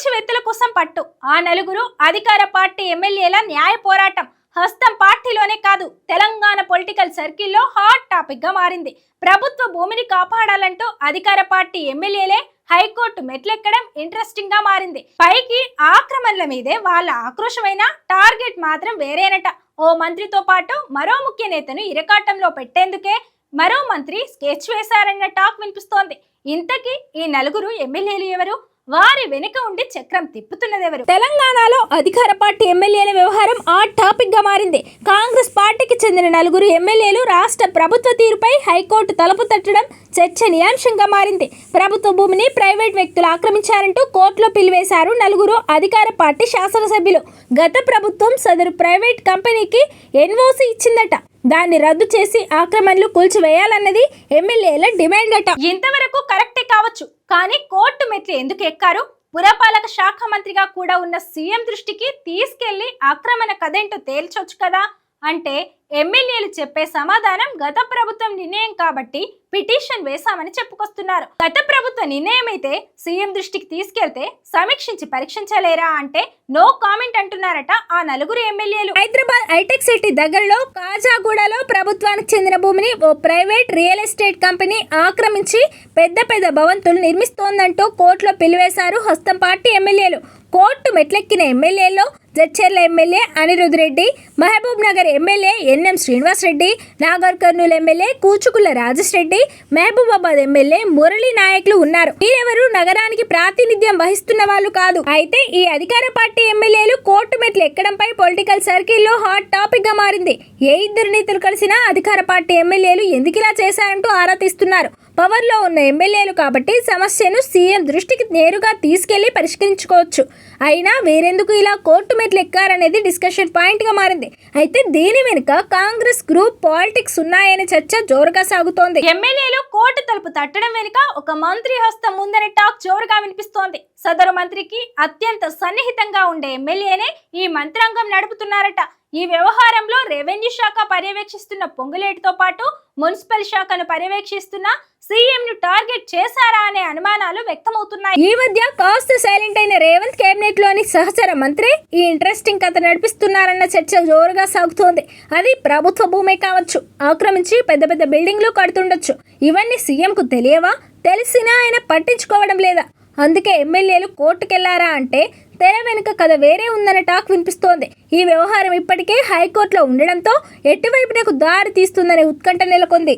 కూల్చివెత్తుల కోసం పట్టు. ఆ నలుగురు అధికార పార్టీ ఎమ్మెల్యేల న్యాయ పోరాటం. హస్తం పార్టీలోనే కాదు తెలంగాణ పొలిటికల్ సర్కిల్లో హాట్ టాపిక్గా మారింది. ప్రభుత్వ భూమిని కాపాడాలంటూ అధికార పార్టీ ఎమ్మెల్యేలే హైకోర్టు మెట్లెక్కడం ఇంట్రెస్టింగ్గా మారింది. పైకి ఆక్రమణల మీదే వాళ్ళ ఆక్రోశమైన టార్గెట్ మాత్రం వేరేనట. ఓ మంత్రితో పాటు మరో ముఖ్య నేతను ఇరకాటంలో పెట్టేందుకే మరో మంత్రి స్కెచ్ వేశారన్న టాక్ వినిపిస్తోంది. ఇంతకీ ఈ నలుగురు ఎమ్మెల్యేలు ఎవరు? వారి వెనుక ఉండి చక్రం తిప్పుతున్నదెవరు? తెలంగాణలో అధికార పార్టీ ఎమ్మెల్యేల వ్యవహారం ఆ టాపిక్గా మారింది. కాంగ్రెస్ పార్టీకి చెందిన నలుగురు ఎమ్మెల్యేలు రాష్ట్ర ప్రభుత్వ తీరుపై హైకోర్టు తలుపు తట్టడం చర్చనీయాంశంగా మారింది. ప్రభుత్వ భూమిని ప్రైవేట్ వ్యక్తులు ఆక్రమించారంటూ కోర్టులో పిలివేశారు నలుగురు అధికార పార్టీ శాసనసభ్యులు. గత ప్రభుత్వం సదరు ప్రైవేట్ కంపెనీకి ఎన్ఓసి ఇచ్చిందట. దాన్ని రద్దు చేసి ఆక్రమణలు కూల్చివేయాలన్నది ఎమ్మెల్యేల డిమాండ్ అట ఇంతవరకు కావచ్చు. కానీ కోర్టు మెట్లు ఎందుకు ఎక్కారు? పురపాలక శాఖ మంత్రిగా కూడా ఉన్న సీఎం దృష్టికి తీసుకెళ్ళి ఆక్రమణ కదేంటో తేల్చొచ్చు కదా. అంటే ఎమ్మెల్యేలు చెప్పే సమాధానం గత ప్రభుత్వం నిర్ణయం కాబట్టి పిటిషన్ వేశామని చెప్పుకొస్తున్నారు. గత ప్రభుత్వ నిర్ణయం అయితే సీఎం దృష్టికి తీసుకెళ్తే సమీక్షించి పరీక్షించలేరా అంటే నో కామెంట్ అంటున్నారట ఆ నలుగురు ఎమ్మెల్యేలు. హైదరాబాద్ హైటెక్ సిటీ దగ్గరలో కాజాగూడలో ప్రభుత్వానికి చెందిన భూమిని ఓ ప్రైవేట్ రియల్ ఎస్టేట్ కంపెనీ ఆక్రమించి పెద్ద పెద్ద భవంతులు నిర్మిస్తోందంటూ కోర్టులో పిలివేశారు హస్తం పార్టీ ఎమ్మెల్యేలు. కోర్టు మెట్లెక్కిన ఎమ్మెల్యేలో Jadcherla MLA Anirudh Reddy Mahabub Nagar MLA N M Srinivas Reddy Nagar Kurnool MLA Kuchukulla Rajesh Reddy Mahabubabad MLA Murali నాయకులు ఉన్నారు. వీరెవరు నగరానికి ప్రాతినిధ్యం వహిస్తున్న వాళ్ళు కాదు. అయితే ఈ అధికార పార్టీ ఎమ్మెల్యేలు కోర్టు మెట్లు ఎక్కడంపై పొలిటికల్ సర్కిల్లో హాట్ టాపిక్గా మారింది. ఏ ఇద్దరు నేతలు కలిసినా అధికార పార్టీ ఎమ్మెల్యేలు ఎందుకు ఇలా చేశారంటూ ఆరా తీస్తున్నారు. పవర్లో ఉన్న ఎమ్మెల్యేలు కాబట్టి సమస్యను సీఎం దృష్టికి నేరుగా తీసుకెళ్ళి పరిష్కరించుకోవచ్చు. అయినా వేరెందుకు ఇలా కోర్టు మెట్లు ఎక్కారనేది డిస్కషన్ పాయింట్గా మారింది. అయితే దీని వెనుక కాంగ్రెస్ గ్రూప్ పాలిటిక్స్ ఉన్నాయనే చర్చ జోరుగా సాగుతోంది. ఎమ్మెల్యేలు కోర్టు తలుపు తట్టడం వెనుక ఒక మంత్రి హస్తం ఉందనే టాక్ జోరుగా వినిపిస్తోంది. సదరు మంత్రికి అత్యంత సన్నిహితంగా ఉండే ఎమ్మెల్యేనే ఈ మంత్రాంగం నడుపుతున్నారట. ఈ వ్యవహారంలో రెవెన్యూ శాఖ పర్యవేక్షిస్తున్న పొంగులేటితో పాటు మున్సిపల్ శాఖను పర్యవేక్షిస్తున్న సీఎం ను టార్గెట్ చేశారా అనే అనుమానాలు వ్యక్తమవుతున్నాయి. ఈ మధ్య కాస్త సైలెంట్ అయిన రేవంత్ కేబినెట్లోని సహచర మంత్రి ఈ ఇంట్రెస్టింగ్ కథ నడిపిస్తున్నారన్న చర్చ జోరుగా సాగుతోంది. అది ప్రభుత్వ భూమే కావచ్చు ఆక్రమించి పెద్ద పెద్ద బిల్డింగ్లు కడుతుండొచ్చు. ఇవన్నీ సీఎంకు తెలియవా? తెలిసినా ఆయన పట్టించుకోవడం లేదా? అందుకే ఎమ్మెల్యేలు కోర్టుకెళ్ళారా అంటే తెర వెనుక కథ వేరే ఉందనే టాక్ వినిపిస్తోంది. ఈ వ్యవహారం ఇప్పటికే హైకోర్టులో ఉండడంతో ఎటువైపునకు దారి తీస్తుందనే ఉత్కంఠ నెలకొంది.